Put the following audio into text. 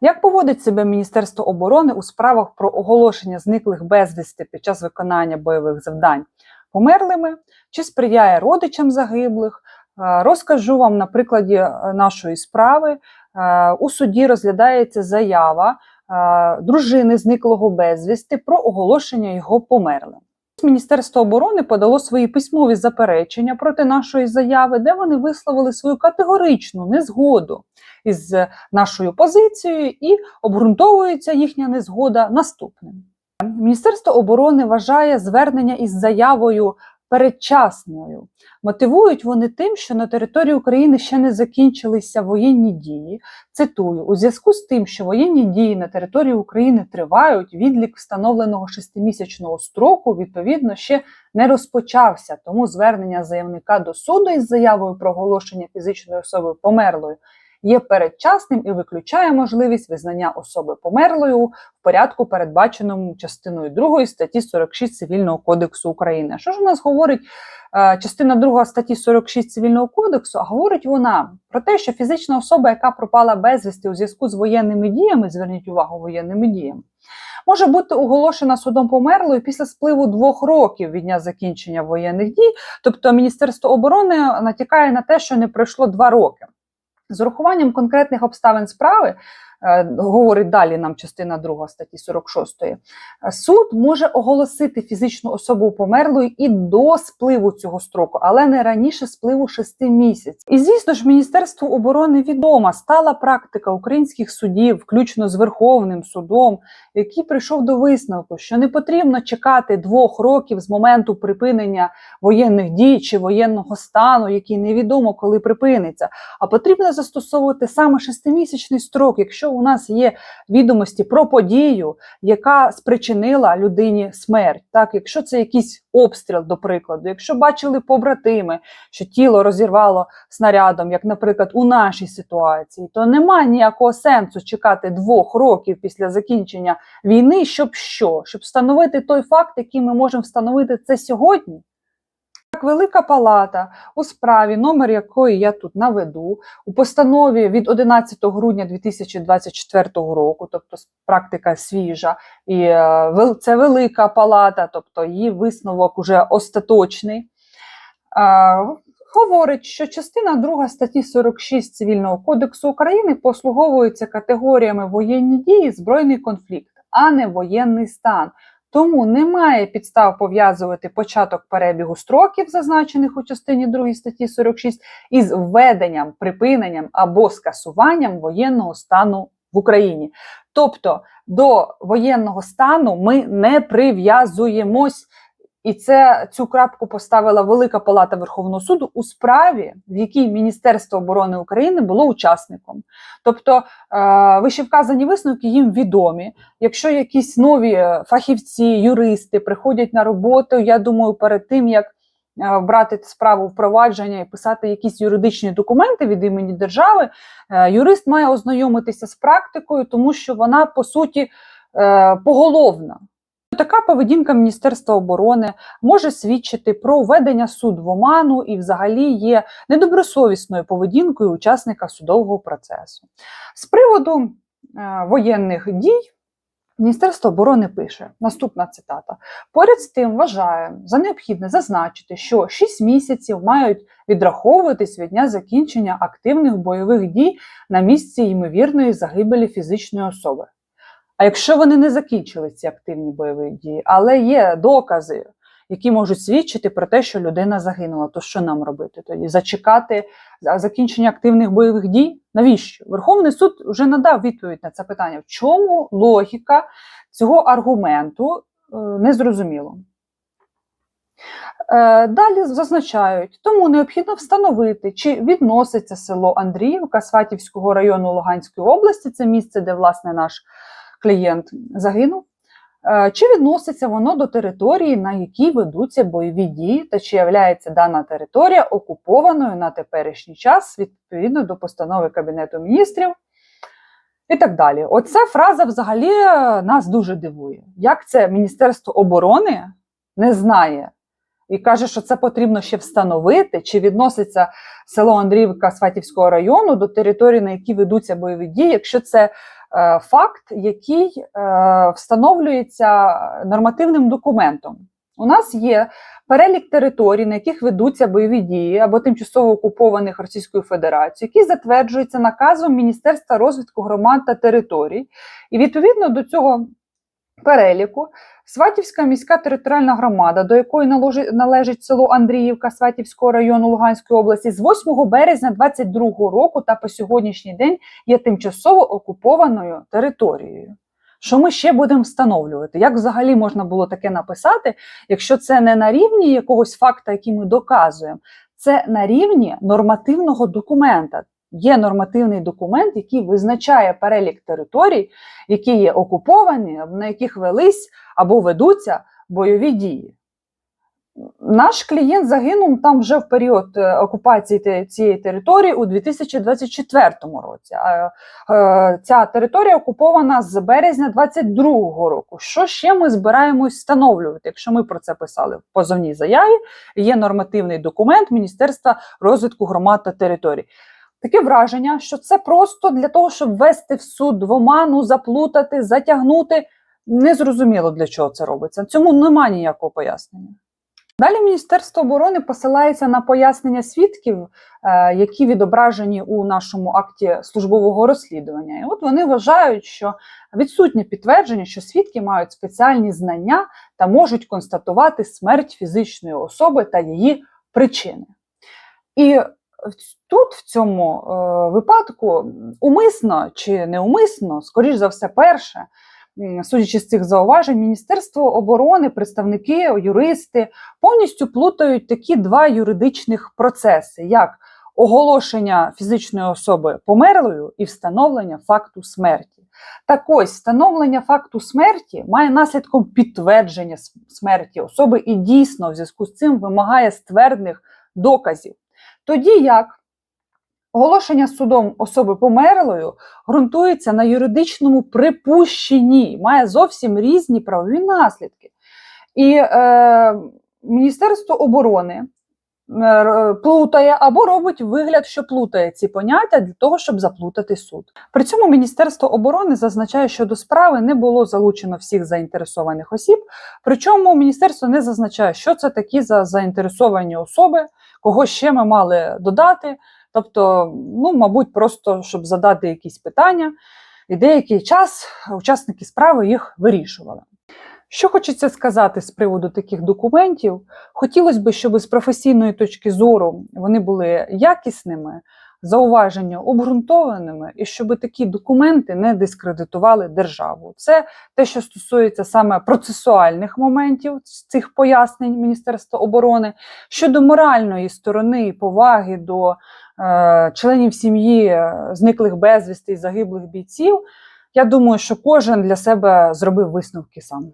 Як поводить себе Міністерство оборони у справах про оголошення зниклих безвісти під час виконання бойових завдань померлими, чи сприяє родичам загиблих? Е, Розкажу вам на прикладі е, нашої справи. Е, У суді розглядається заява дружини зниклого безвісти про оголошення його померлим. Міністерство оборони подало свої письмові заперечення проти нашої заяви, де вони висловили свою категоричну незгоду із нашою позицією і обґрунтовується їхня незгода наступним. Міністерство оборони вважає звернення із заявою передчасною. Мотивують вони тим, що на території України ще не закінчилися воєнні дії. Цитую, у зв'язку з тим, що воєнні дії на території України тривають, відлік встановленого шестимісячного строку, відповідно, ще не розпочався. Тому звернення заявника до суду із заявою про оголошення фізичної особи померлою є передчасним і виключає можливість визнання особи померлою в порядку, передбаченому частиною 2 статті 46 Цивільного кодексу України. Що ж у нас говорить е, частина 2 статті 46 Цивільного кодексу? А говорить вона про те, що фізична особа, яка пропала безвісти у зв'язку з воєнними діями, зверніть увагу воєнними діями. Може бути оголошена судом померлою після спливу двох років від дня закінчення воєнних дій. Тобто Міністерство оборони натякає на те, що не пройшло два роки. З урахуванням конкретних обставин справи, говорить далі нам частина 2 статті 46, е, суд може оголосити фізичну особу померлою і до спливу цього строку, але не раніше спливу 6 місяців. І звісно ж, Міністерству оборони відома стала практика українських судів, включно з Верховним судом, який прийшов до висновку, що не потрібно чекати двох років з моменту припинення воєнних дій чи воєнного стану, який невідомо коли припиниться, а потрібно застосовувати саме шестимісячний строк, якщо у нас є відомості про подію, яка спричинила людині смерть. Так, якщо це якийсь обстріл, до прикладу, якщо бачили побратими, що тіло розірвало снарядом, як, наприклад, у нашій ситуації, то немає ніякого сенсу чекати двох років після закінчення війни, щоб що? Щоб встановити той факт, який ми можемо встановити це сьогодні. Велика Палата у справі, номер якої я тут наведу, у постанові від 11 грудня 2024 року, тобто практика свіжа, і е, це Велика Палата, тобто її висновок уже остаточний. Говорить, що частина 2 статті 46 Цивільного кодексу України послуговується категоріями воєнні дії, збройний конфлікт, а не воєнний стан. Тому немає підстав пов'язувати початок перебігу строків, зазначених у частині 2 статті 46, із введенням, припиненням або скасуванням воєнного стану в Україні. Тобто до воєнного стану ми не прив'язуємось. І це цю крапку поставила Велика Палата Верховного суду у справі, в якій Міністерство оборони України було учасником. Тобто е, вище вказані висновки їм відомі. Якщо якісь нові е, фахівці, юристи приходять на роботу, я думаю, перед тим як е, брати справу в провадження і писати якісь юридичні документи від імені держави, юрист має ознайомитися з практикою, тому що вона по суті поголовна. Така поведінка Міністерства оборони може свідчити про введення суд в оману і взагалі є недобросовісною поведінкою учасника судового процесу. З приводу е, воєнних дій Міністерство оборони пише наступна цитата: поряд з тим вважає за необхідне зазначити, що 6 місяців мають відраховуватись від дня закінчення активних бойових дій на місці ймовірної загибелі фізичної особи. А якщо вони не закінчили ці активні бойові дії, але є докази, які можуть свідчити про те, що людина загинула, то що нам робити тоді? Зачекати закінчення активних бойових дій? Навіщо? Верховний суд вже надав відповідь на це питання. В чому логіка цього аргументу е, незрозуміло. Е, Далі зазначають, тому необхідно встановити, чи відноситься село Андріївка Сватівського району Луганської області, це місце, де власне наш клієнт загинув, е, чи відноситься воно до території, на якій ведуться бойові дії, та чи являється дана територія окупованою на теперішній час відповідно до постанови Кабінету міністрів і так далі. Оця фраза взагалі е, нас дуже дивує. Як це Міністерство оборони не знає і каже, що це потрібно ще встановити, чи відноситься село Андріївка Сватівського району до території, на якій ведуться бойові дії, якщо це факт, який е, встановлюється нормативним документом. У нас є перелік територій, на яких ведуться бойові дії або тимчасово окупованих Російською Федерацією, які затверджуються наказом Міністерства розвитку громад та територій. І відповідно до цього переліку Сватівська міська територіальна громада, до якої належить село Андріївка Сватівського району Луганської області, з 8 березня 2022 року та по сьогоднішній день є тимчасово окупованою територією. Що ми ще будемо встановлювати? Як взагалі можна було таке написати, якщо це не на рівні якогось факта, який ми доказуємо, це на рівні нормативного документа. Є нормативний документ, який визначає перелік територій, які є окуповані, на яких велись або ведуться бойові дії. Наш клієнт загинув там вже в період е, окупації цієї території у 2024 році. Е, ця територія окупована з березня 2022 року. Що ще ми збираємось встановлювати? Якщо ми про це писали в позовній заяві, є нормативний документ Міністерства розвитку громад та територій. Таке враження, що це просто для того, щоб ввести в суд в оману, заплутати, затягнути. Незрозуміло для чого це робиться. Цьому немає ніякого пояснення. Далі Міністерство оборони посилається на пояснення свідків, е, які відображені у нашому акті службового розслідування. І от вони вважають, що відсутнє підтвердження, що свідки мають спеціальні знання та можуть констатувати смерть фізичної особи та її причини. І тут, в цьому е, випадку, умисно чи неумисно, скоріш за все, перше, судячи з цих зауважень, Міністерство оборони, представники, юристи повністю плутають такі два юридичних процеси, як оголошення фізичної особи померлою і встановлення факту смерті. Так ось встановлення факту смерті має наслідком підтвердження смерті особи і дійсно в зв'язку з цим вимагає ствердних доказів. Тоді як оголошення судом особи померлою ґрунтується на юридичному припущенні, має зовсім різні правові наслідки. І е, Міністерство оборони плутає або робить вигляд, що плутає ці поняття для того, щоб заплутати суд. При цьому Міністерство оборони зазначає, що до справи не було залучено всіх заінтересованих осіб. Причому міністерство не зазначає, що це такі за заінтересовані особи, кого ще ми мали додати. Тобто, ну, мабуть, просто щоб задати якісь питання, і деякий час учасники справи їх вирішували. Що хочеться сказати з приводу таких документів? Хотілося б, щоб з професійної точки зору вони були якісними, зауваження обґрунтованими, і щоб такі документи не дискредитували державу. Це те, що стосується саме процесуальних моментів цих пояснень Міністерства оборони. Щодо моральної сторони і поваги до е, членів сім'ї е, зниклих безвісти і загиблих бійців, я думаю, що кожен для себе зробив висновки сам.